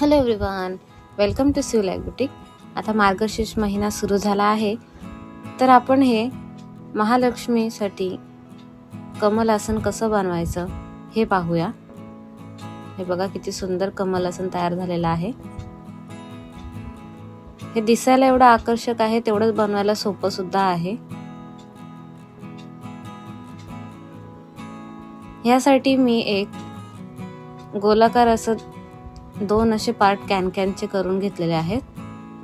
Hello everyone welcome to Shiv boutique आता मार्गशीर्ष महिना सुरू झाला आहे. तर आपण हे महालक्ष्मीसाठी कमल आसन कसं बनवायचं हे पाहूया. हे बघा किती सुंदर कमल आसन तयार झालेलं आहे. हे दिसायला एवढं आकर्षक आहे तेवढंच बनवायला सोपं सुद्धा आहे. ह्यासाठी मी एक गोलाकार असं दोन असे पार्ट कॅन कॅनचे करून घेतलेले आहेत.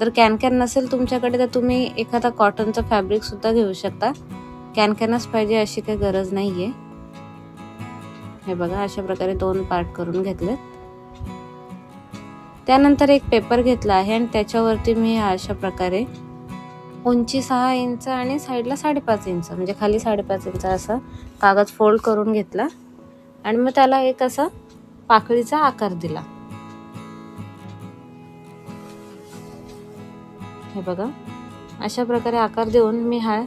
जर कॅन कॅन नसेल तुमच्याकडे तर तुम्ही एखादा कॉटनचं फॅब्रिक सुद्धा घेऊ शकता. कॅन कॅनच पाहिजे अशी काही गरज नाही आहे हे बघा अशा प्रकारे दोन पार्ट करून घेतलेत. त्यानंतर एक पेपर घेतला आहे आणि त्याच्यावरती मी अशा प्रकारे उंची सहा इंच आणि साईडला साडेपाच इंच म्हणजे खाली साडेपाच इंच असा कागद फोल्ड करून घेतला. आणि मग त्याला एक असा पाकळीचा आकार दिला. हे बघा. अशा प्रकारे आकार देऊन मी हा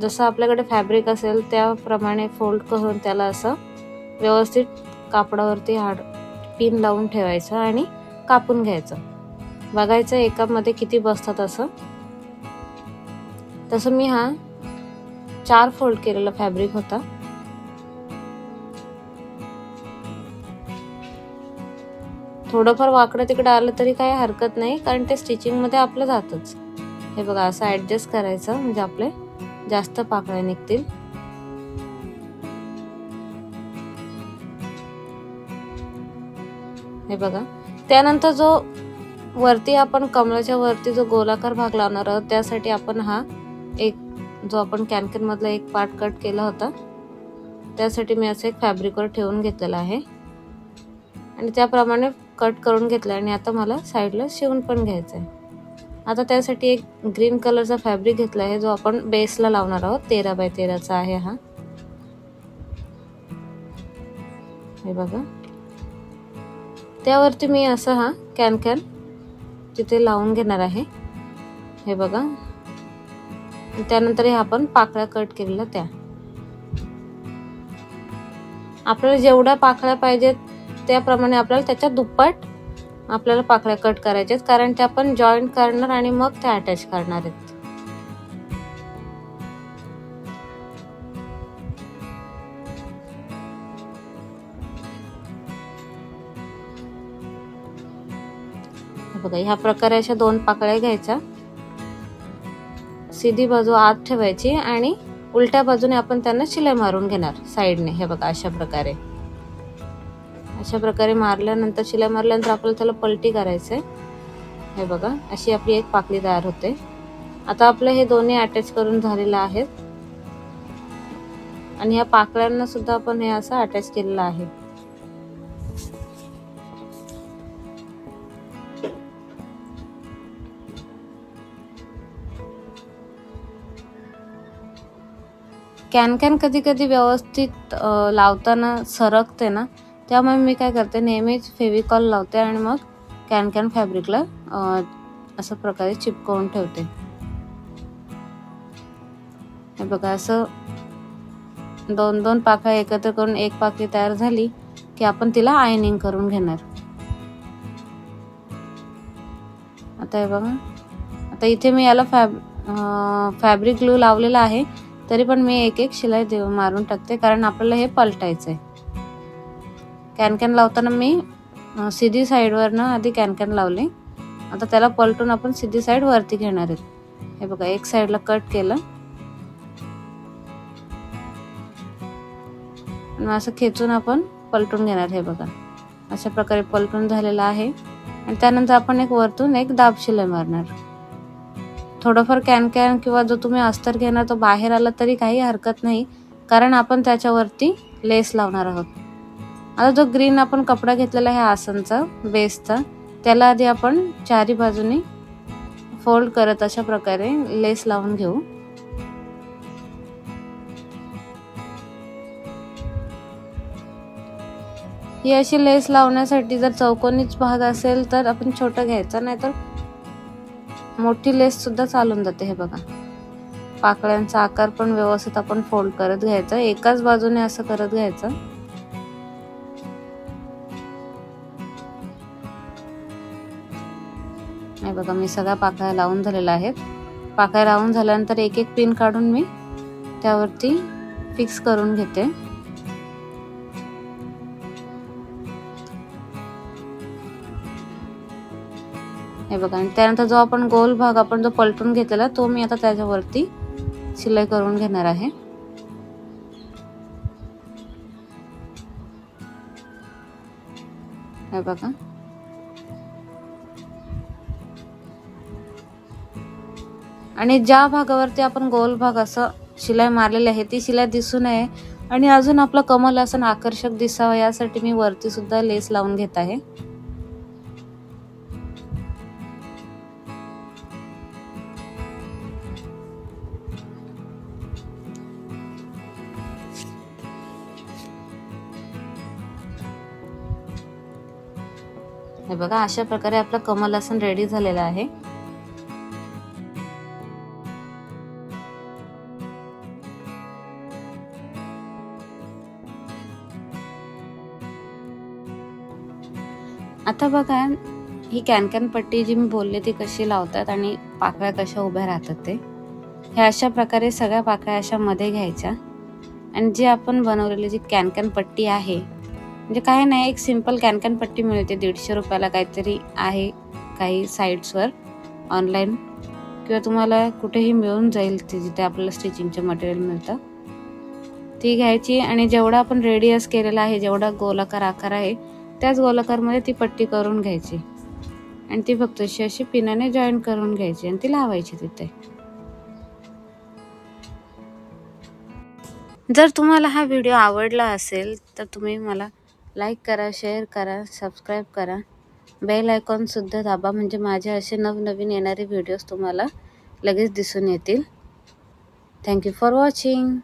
जसं आपल्याकडे फॅब्रिक असेल त्याप्रमाणे फोल्ड करून त्याला असं व्यवस्थित कापडावरती हाड पिन लावून ठेवायचं आणि कापून घ्यायचं. बघायचं एकामध्ये किती बसतात असं. तसं मी हा चार फोल्ड केलेला फॅब्रिक होता. थोडंफार वाकडं तिकडं आलं तरी काही हरकत नाही कारण ते स्टिचिंगमध्ये आपलं जातच. हे बघा असं ॲडजस्ट करायचं म्हणजे आपले जास्त पाकळ्या निघतील. हे बघा त्यानंतर जो वरती आपण कमळाच्या वरती जो गोलाकार भाग लावणार आहोत त्यासाठी आपण हा एक जो आपण कॅनकॅन मधला एक पार्ट कट केला होता त्यासाठी मी असं एक फॅब्रिकवर ठेवून घेतलेला आहे. आणि त्याप्रमाणे कट करून घेतलं आणि आता मला साईडला शिवून पण घ्यायचं आहे आता त्यासाठी एक ग्रीन कलरचा फॅब्रिक घेतला आहे जो आपण बेसला लावणार आहोत. तेरा बाय तेराचा आहे हा. हे बघा. त्यावरती मी असं हा कॅन कॅन तिथे लावून घेणार आहे. हे बघा. त्यानंतर हे आपण पाकळ्या कट केलेल्या त्या. आपल्याला जेवढ्या पाकळ्या पाहिजेत त्याप्रमाणे आपल्याला त्याच्या दुप्पट आपल्याला पाकळ्या कट करायच्यात कारण त्या आपण जॉईंट करणार आणि मग त्या अटॅच करणार आहेत. बघा ह्या प्रकारे अशा दोन पाकळ्या घ्यायच्या. सीधी बाजू आत ठेवायची आणि उलट्या बाजूने आपण त्यांना शिलाई मारून घेणार साईडने. हे बघा अशा प्रकारे. अशा प्रकारे मारल्यानंतर शिलाई मारल्यानंतर आपल्याला त्याला पलटी करायचं आहे हे बघा अशी आपली एक पाकळी तयार होते. आता आपलं हे दोन्ही अटॅच करून झालेलं आहेत आणि या पाकळ्यांना सुद्धा आपण हे असं अटॅच केलेलं आहे. कॅन कॅन कधी कधी व्यवस्थित लावताना सरकते ना त्यामुळे मी काय करते नेहमीच फेविकॉल लावते आणि मग कॅन कॅन फॅब्रिकला असं प्रकारे चिपकवून ठेवते. हे बघा असं दोन दोन पाकळ्या एकत्र करून एक पाकळी तयार झाली की आपण तिला आयनिंग करून घेणार. आता हे बघा आता इथे मी याला फॅब फॅब्रिक ग्लू लावलेला आहे तरी पण मी एक एक शिलाई देऊ मारून टाकते कारण आपल्याला हे पलटायचं आहे कॅन कॅन लावताना मी सिधी साईडवरनं आधी कॅन कॅन लावले. आता त्याला पलटून आपण सिधी साईड वरती घेणार आहेत. हे बघा एक साईडला कट केलं. आणि असं खेचून आपण पलटून घेणार हे बघा. अशा प्रकारे पलटून झालेलं आहे. आणि त्यानंतर आपण एक वरतून एक दाब शिलाई मारणार. थोडंफार कॅन कॅन किंवा जो तुम्ही अस्तर घेणार तो बाहेर आला तरी काही हरकत नाही. कारण आपण त्याच्यावरती लेस लावणार आहोत. आता जो ग्रीन आपण कपडा घेतलेला आहे आसनचा बेसचा त्याला आधी आपण चारी बाजूनी फोल्ड करत अशा प्रकारे लेस लावून घेऊ. ही अशी लेस लावण्यासाठी जर चौकोनीच भाग असेल तर आपण छोटं घ्यायचं नाहीतर मोठी लेस सुद्धा चालून जाते हे बघा. पाकळ्यांचा आकार पण व्यवस्थित आपण फोल्ड करत घ्यायचा. एकाच बाजूने असं करत घ्यायचं. बघा मी सगळ्या पाकळ्या लावून झालेल्या आहेत. पाकळ्या लावून झाल्यानंतर एक एक पिन काढून मी त्यावरती फिक्स करून घेते. हे बघा आणि त्यानंतर जो आपण गोल भाग आपण जो पलटून घेतलेला तो मी आता त्याच्यावरती शिलाई करून घेणार आहे. हे बघा. आणि ज्या भागावरती आपण गोल भाग असं शिलाई मारलेली आहे ती शिलाई दिसू नये. आणि अजून आपलं कमल असं आकर्षक दिसावं यासाठी मी वरती सुद्धा लेस लावून घेत आहे. हे बघा अशा प्रकारे आपला कमल आसन रेडी झालेला आहे. आता बघा ही कॅनकॅन पट्टी जी मी बोलले ती कशी लावतात आणि पाकळ्या कशा उभ्या राहतात ते हे अशा प्रकारे सगळ्या पाकळ्या अशा मध्ये घ्यायच्या. आणि जी आपण बनवलेली जी कॅनकॅन पट्टी आहे म्हणजे काय नाही एक सिंपल कॅनकॅन पट्टी मिळते. दीडशे रुपयाला काहीतरी आहे काही साईट्सवर ऑनलाईन किंवा तुम्हाला कुठेही मिळून जाईल ते जिथे आपल्याला स्टिचिंगचे मटेरियल मिळतं. ती घ्यायची आणि जेवढा आपण रेडियस केलेला आहे जेवढा गोलाकार आकार आहे त्याच गोलाकारमध्ये ती पट्टी करून घ्यायची. आणि ती फक्त अशी अशी पिनाने जॉईन करून घ्यायची आणि ती लावायची तिथे. जर तुम्हाला हा व्हिडिओ आवडला असेल तर तुम्ही मला लाईक करा शेअर करा सबस्क्राईब करा. बेल आयकॉनसुद्धा दाबा म्हणजे माझे असे नवनवीन येणारे व्हिडिओज तुम्हाला लगेच दिसून येतील. Thank you for watching